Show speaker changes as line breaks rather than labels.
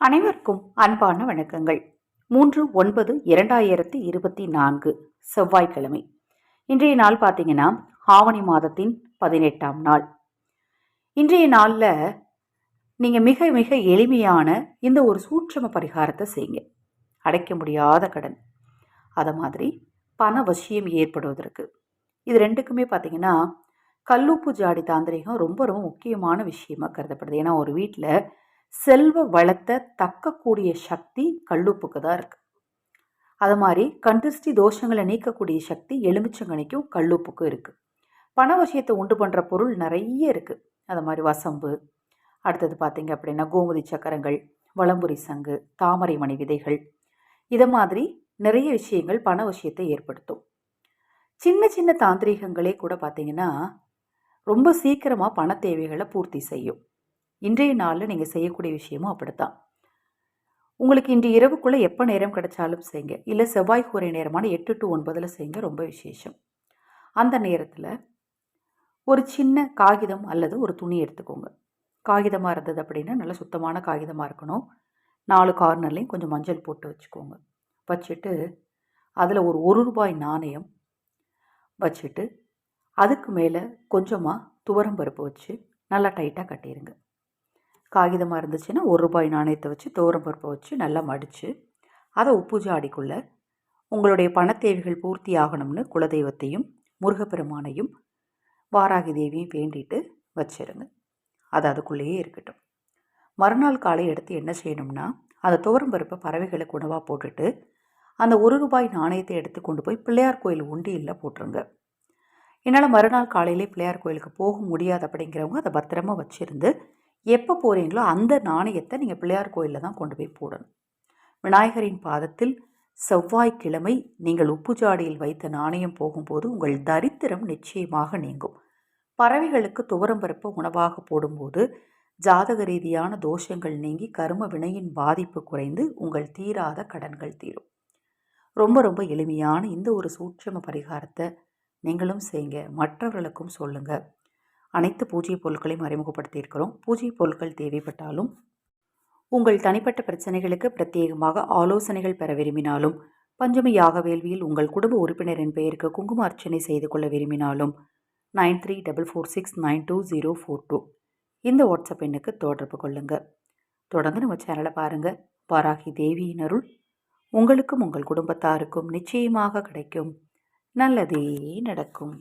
அனைவருக்கும் அன்பான வணக்கங்கள். மூன்று ஒன்பது இரண்டாயிரத்தி இருபத்தி நான்கு செவ்வாய்க்கிழமை. இன்றைய நாள் பார்த்தீங்கன்னா ஆவணி மாதத்தின் பதினெட்டாம் நாள். இன்றைய நாளில் நீங்கள் மிக மிக எளிமையான இந்த ஒரு சூட்சம பரிகாரத்தை செய்யுங்க. அடைக்க முடியாத கடன். அதை மாதிரி பண வசியம் ஏற்படுவதற்கு. இது ரெண்டுக்குமே பார்த்தீங்கன்னா கல்லூப்பு ஜாடி தாந்திரிகம் ரொம்ப ரொம்ப முக்கியமான விஷயமாக கருதப்படுது. ஏன்னா ஒரு வீட்டில் செல்வ வளத்தை தக்கக்கூடிய சக்தி கல்லுப்புக்கு தான் இருக்குது அது மாதிரி கண்டிஷ்டி தோஷங்களை நீக்கக்கூடிய சக்தி எலுமிச்சங்கனிக்கும் கல்லுப்புக்கும் இருக்குது பண விஷயத்தை உண்டு பண்ணுற பொருள் நிறைய இருக்குது அது மாதிரி வசம்பு அடுத்தது பார்த்தீங்க அப்படின்னா கோமதி சக்கரங்கள் வளம்புரி சங்கு தாமரை மணி விதைகள். இதை மாதிரி நிறைய விஷயங்கள் பண விஷயத்தை ஏற்படுத்தும். சின்ன சின்ன தாந்திரிகங்களே கூட பார்த்தீங்கன்னா ரொம்ப சீக்கிரமாக பண தேவைகளை பூர்த்தி செய்யும். இன்றைய நாளில் நீங்கள் செய்யக்கூடிய விஷயமும் அப்படித்தான். உங்களுக்கு இன்று இரவுக்குள்ளே எப்போ நேரம் கிடைச்சாலும் செய்யுங்க இல்லை செவ்வாய் கூரை நேரமான எட்டு டு ஒன்பதில் செய்யுங்க ரொம்ப விசேஷம். அந்த நேரத்தில் ஒரு சின்ன காகிதம் அல்லது ஒரு துணி எடுத்துக்கோங்க. காகிதமாக இருந்தது அப்படின்னா நல்ல சுத்தமான காகிதமாக இருக்கணும். நாலு கார்னர்லேயும் கொஞ்சம் மஞ்சள் போட்டு வச்சுக்கோங்க. வச்சுட்டு அதில் ஒரு ஒரு ரூபாய் நாணயம் வச்சுட்டு அதுக்கு மேலே கொஞ்சமாக துவரம் பருப்பு வச்சு நல்லா டைட்டாக கட்டிடுங்க காகிதமாக இருந்துச்சுன்னா ஒரு ரூபாய் நாணயத்தை வச்சு துவரம் பருப்பை வச்சு நல்லா மடித்து அதை உப்பு ஜாடிக்குள்ளே உங்களுடைய பணத்தேவைகள் பூர்த்தி ஆகணும்னு குலதெய்வத்தையும் முருகப்பெருமானையும் வாராகி தேவியும் வேண்டிட்டு வச்சிருங்க. அது அதுக்குள்ளேயே இருக்கட்டும். மறுநாள் காலை எடுத்து என்ன செய்யணும்னா அந்த துவரம் பருப்பை பறவைகளுக்கு உணவாக போட்டுட்டு அந்த ஒரு ரூபாய் நாணயத்தை எடுத்து கொண்டு போய் பிள்ளையார் கோயில் உண்டியில் போட்டுருங்க. என்னால் மறுநாள் காலையிலே பிள்ளையார் கோயிலுக்கு போக முடியாது அப்படிங்கிறவங்க அதை பத்திரமா வச்சுருந்து எப்போ போகிறீங்களோ அந்த நாணயத்தை நீங்கள் பிள்ளையார் கோயிலில் தான் கொண்டு போய் போடணும். விநாயகரின் பாதத்தில் செவ்வாய்க்கிழமை நீங்கள் உப்பு ஜாடியில் வைத்த நாணயம் போகும்போது உங்கள் தரித்திரம் நிச்சயமாக நீங்கும். பறவைகளுக்கு துவரம் பருப்பு உணவாக போடும்போது ஜாதக ரீதியான தோஷங்கள் நீங்கி கரும வினையின் பாதிப்பு குறைந்து உங்கள் தீராத கடன்கள் தீரும். ரொம்ப ரொம்ப எளிமையான இந்த ஒரு சூட்சம பரிகாரத்தை நீங்களும் செய்யுங்க மற்றவர்களுக்கும் சொல்லுங்கள் அனைத்து பூஜை பொருட்களையும் அறிமுகப்படுத்தியிருக்கிறோம். பூஜை பொருட்கள் தேவைப்பட்டாலும் உங்கள் தனிப்பட்ட பிரச்சனைகளுக்கு பிரத்யேகமாக ஆலோசனைகள் பெற விரும்பினாலும் பஞ்சமி யாக வேள்வியில் உங்கள் குடும்ப உறுப்பினரின் பெயருக்கு குங்கும அர்ச்சனை செய்து கொள்ள விரும்பினாலும் nine three double four six nine two zero four two இந்த வாட்ஸ்அப் எண்ணுக்கு தொடர்பு கொள்ளுங்கள் தொடர்ந்து நம்ம சேனலை பாருங்கள் பாராகி தேவியின் அருள் உங்களுக்கும் உங்கள் குடும்பத்தாருக்கும் நிச்சயமாக கிடைக்கும். நல்லதே நடக்கும்.